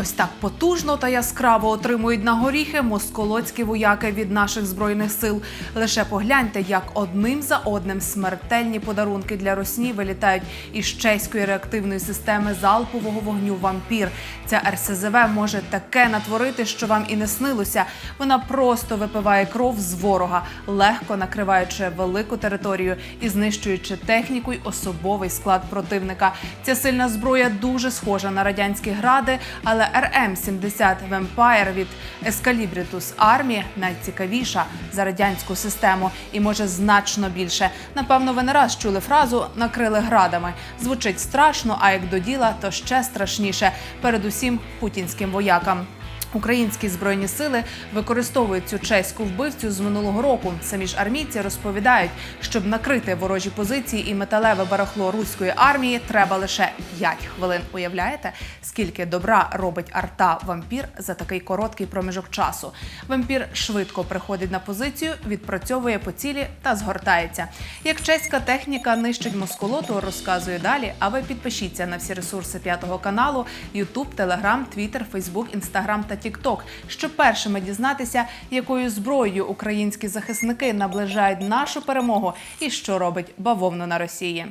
Ось так потужно та яскраво отримують на горіхи москолоцькі вояки від наших збройних сил. Лише погляньте, як одним за одним смертельні подарунки для росні вилітають із чеської реактивної системи залпового вогню вампір. Ця РСЗВ може таке натворити, що вам і не снилося. Вона просто випиває кров з ворога, легко накриваючи велику територію і знищуючи техніку й особовий склад противника. Ця сильна зброя дуже схожа на радянські гради, але РМ-70 Vampire від Ескалібрітус армії найцікавіша за радянську систему і може значно більше. Напевно, ви не раз чули фразу накрили градами. Звучить страшно, а як до діла, то ще страшніше. Передусім путінським воякам. Українські збройні сили використовують цю чеську вбивцю з минулого року. Самі ж армійці розповідають, щоб накрити ворожі позиції і металеве барахло руської армії, треба лише 5 хвилин. Уявляєте, скільки добра робить арта вампір за такий короткий проміжок часу? Вампір швидко приходить на позицію, відпрацьовує по цілі та згортається. Як чеська техніка нищить москолоту, розказує далі. А ви підпишіться на всі ресурси п'ятого каналу: YouTube, Telegram, Twitter, Facebook, Instagram та TikTok, щоб першими дізнатися, якою зброєю українські захисники наближають нашу перемогу і що робить бавовна на Росії.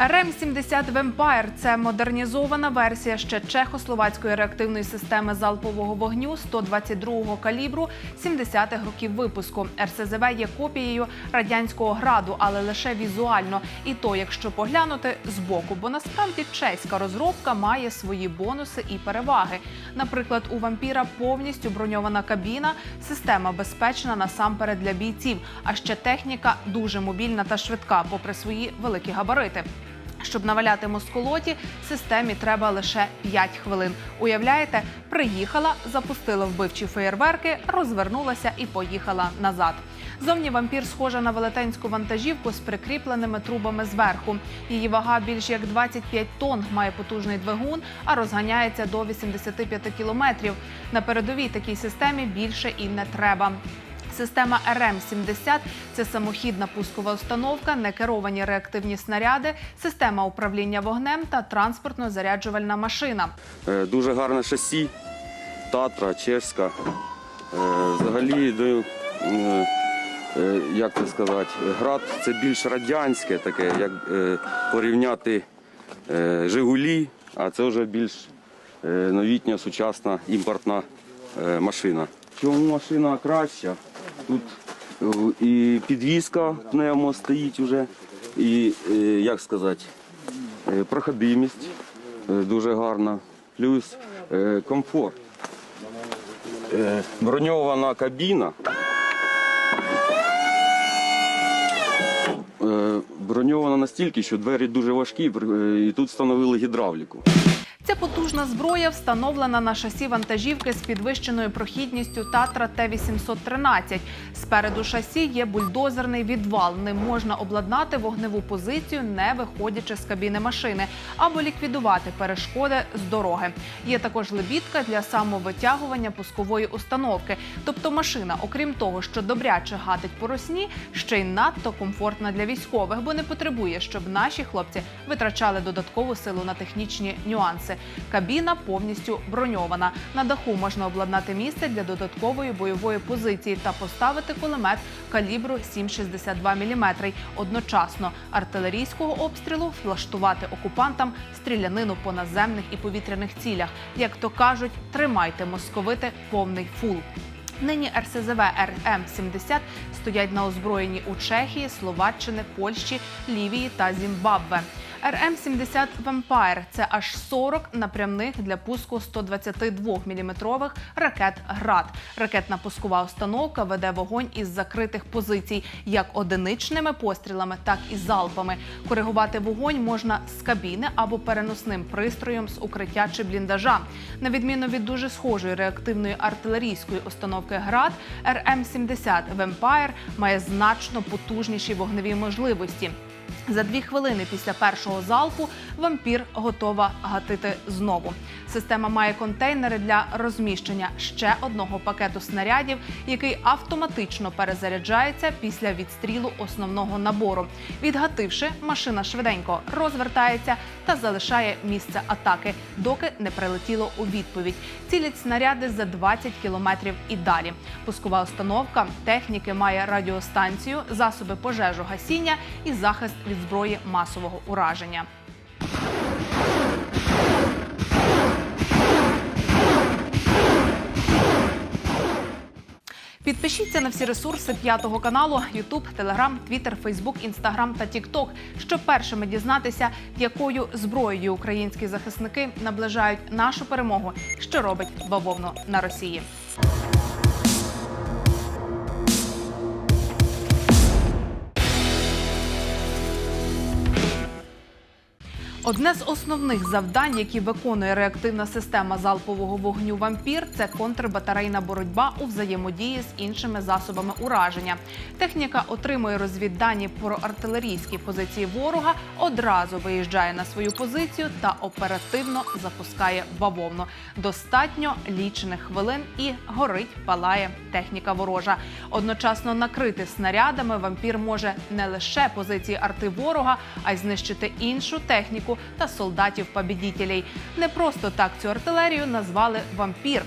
РМ-70 Vampire – це модернізована версія ще чехословацької реактивної системи залпового вогню 122-го калібру 70-х років випуску. РСЗВ є копією радянського граду, але лише візуально. І то, якщо поглянути збоку, бо насправді чеська розробка має свої бонуси і переваги. Наприклад, у вампіра повністю броньована кабіна, система безпечна насамперед для бійців. А ще техніка дуже мобільна та швидка, попри свої великі габарити. Щоб наваляти москолоті, системі треба лише 5 хвилин. Уявляєте, приїхала, запустила вбивчі феєрверки, розвернулася і поїхала назад. Зовні вампір схожа на велетенську вантажівку з прикріпленими трубами зверху. Її вага більш як 25 тонн, має потужний двигун, а розганяється до 85 кілометрів. На передовій такій системі більше і не треба. Система РМ-70 – це самохідна пускова установка, некеровані реактивні снаряди, система управління вогнем та транспортно-заряджувальна машина. Е, Дуже гарне шасі, Татра, чешська. Е, Взагалі, е, як це сказати, град це більш радянське таке, як порівняти Жигулі, а це вже більш новітня, сучасна імпортна машина. Чому машина краща? Тут е, і підвізка пневмо стоїть вже, і е, як сказати, Е, проходимість дуже гарна, плюс комфорт. Броньована кабіна. Броньована настільки, що двері дуже важкі, і тут встановили гідравліку. Потужна зброя встановлена на шасі вантажівки з підвищеною прохідністю Татра Т-813. Спереду шасі є бульдозерний відвал. Ним можна обладнати вогневу позицію, не виходячи з кабіни машини, або ліквідувати перешкоди з дороги. Є також лебідка для самовитягування пускової установки. Тобто машина, окрім того, що добряче гатить по росні, ще й надто комфортна для військових, бо не потребує, щоб наші хлопці витрачали додаткову силу на технічні нюанси. Кабіна повністю броньована. На даху можна обладнати місце для додаткової бойової позиції та поставити кулемет калібру 7,62 мм. Одночасно артилерійського обстрілу влаштувати окупантам стрілянину по наземних і повітряних цілях. Як то кажуть, тримайте московити повний фул. Нині РСЗВ РМ-70 стоять на озброєнні у Чехії, Словаччини, Польщі, Лівії та Зімбабве. РМ-70 Vampire – це аж 40 напрямних для пуску 122-мм ракет «Град». Ракетна пускова установка веде вогонь із закритих позицій як одиничними пострілами, так і залпами. Коригувати вогонь можна з кабіни або переносним пристроєм з укриття чи бліндажа. На відміну від дуже схожої реактивної артилерійської установки «Град», РМ-70 Vampire має значно потужніші вогневі можливості. За дві хвилини після першого залпу вампір готова гатити знову. Система має контейнери для розміщення ще одного пакету снарядів, який автоматично перезаряджається після відстрілу основного набору. Відгативши, машина швиденько розвертається та залишає місце атаки, доки не прилетіло у відповідь. Цілять снаряди за 20 кілометрів і далі. Пускова установка техніки має радіостанцію, засоби пожежогасіння і захист від зброї масового ураження. Підпишіться на всі ресурси п'ятого каналу: YouTube, Telegram, Twitter, Facebook, Instagram та TikTok, щоб першими дізнатися, якою зброєю українські захисники наближають нашу перемогу, що робить бавовну на Росії. Одне з основних завдань, які виконує реактивна система залпового вогню вампір, це контрбатарейна боротьба у взаємодії з іншими засобами ураження. Техніка отримує розвіддані про артилерійські позиції ворога, одразу виїжджає на свою позицію та оперативно запускає бавовну. Достатньо лічених хвилин і горить, палає техніка ворожа. Одночасно накрити снарядами вампір може не лише позиції арти ворога, а й знищити іншу техніку та солдатів побідітелей. Не просто так цю артилерію назвали вампір.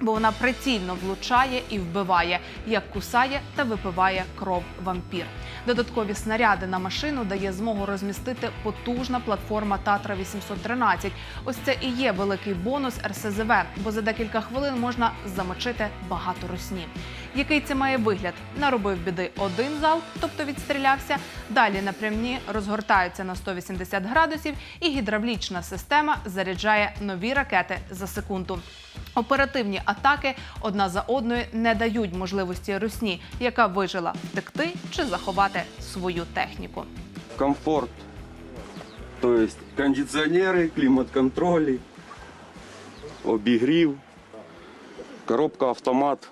Бо вона прицільно влучає і вбиває, як кусає та випиває кров вампір. Додаткові снаряди на машину дає змогу розмістити потужна платформа Татра 813. Ось це і є великий бонус РСЗВ, бо за декілька хвилин можна замочити багато русні. Який це має вигляд? Наробив біди один залп, тобто відстрілявся. Далі напрямні розгортаються на 180 градусів, і гідравлічна система заряджає нові ракети за секунду. Оперативні атаки одна за одною не дають можливості русні, яка вижила втекти чи заховати свою техніку. Комфорт, то есть кондиціонери, клімат-контролі, обігрів, коробка автомат.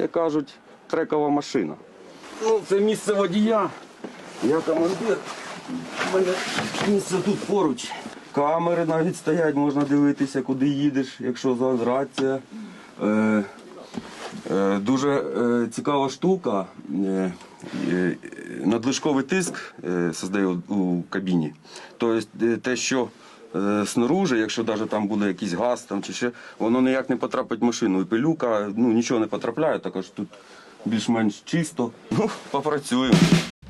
Як кажуть, трекова машина. Ну, це місце водія. Я командир. У мене місце тут поруч. Камери навіть стоять, можна дивитися, куди їдеш, якщо за- рація. Е, е, дуже е, цікава штука. Е, е, надлишковий тиск е, создає у, у кабіні. Тобто те, що снаружи, якщо навіть там буде якийсь газ там, чи ще, воно ніяк не потрапить в машину. І пилюка, ну нічого не потрапляє, також тут більш-менш чисто. Ну, попрацюємо.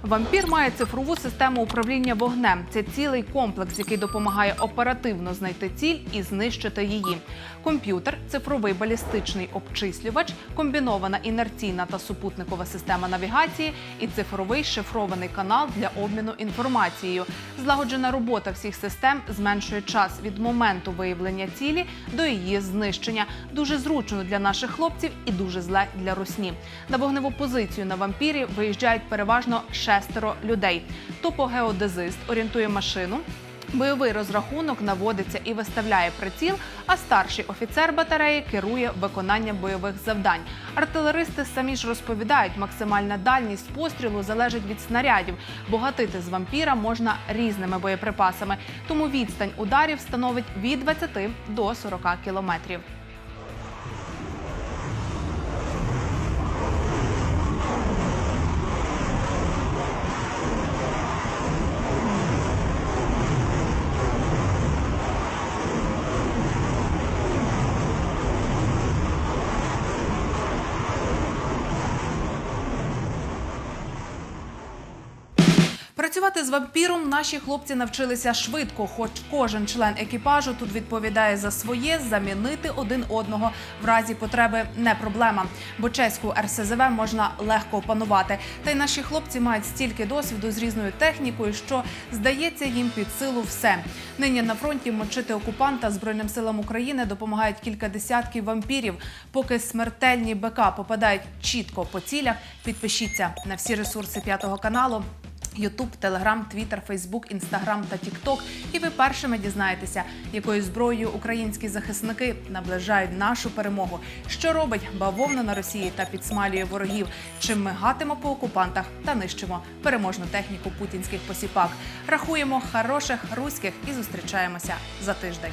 Вампір має цифрову систему управління вогнем. Це цілий комплекс, який допомагає оперативно знайти ціль і знищити її. Комп'ютер, цифровий балістичний обчислювач, комбінована інерційна та супутникова система навігації і цифровий шифрований канал для обміну інформацією. Злагоджена робота всіх систем зменшує час від моменту виявлення цілі до її знищення. Дуже зручно для наших хлопців і дуже зле для русні. На вогневу позицію на вампірі виїжджають переважно шестеро людей. Топогеодезист орієнтує машину. Бойовий розрахунок наводиться і виставляє приціл, а старший офіцер батареї керує виконанням бойових завдань. Артилеристи самі ж розповідають, максимальна дальність пострілу залежить від снарядів. Богатити з вампіра можна різними боєприпасами, тому відстань ударів становить від 20 до 40 кілометрів. Працювати з вампіром наші хлопці навчилися швидко, хоч кожен член екіпажу тут відповідає за своє, замінити один одного в разі потреби не проблема, бо чеську РСЗВ можна легко опанувати. Та й наші хлопці мають стільки досвіду з різною технікою, що здається їм під силу все. Нині на фронті мочити окупанта збройним силам України допомагають кілька десятків вампірів. Поки смертельні БК попадають чітко по цілях. Підпишіться на всі ресурси п'ятого каналу. Ютуб, Телеграм, Твіттер, Фейсбук, Інстаграм та Тікток. І ви першими дізнаєтеся, якою зброєю українські захисники наближають нашу перемогу, що робить бавовна на Росії та підсмалює ворогів, чим ми гатимо по окупантах та нищимо переможну техніку путінських посіпак. Рахуємо хороших руських і зустрічаємося за тиждень.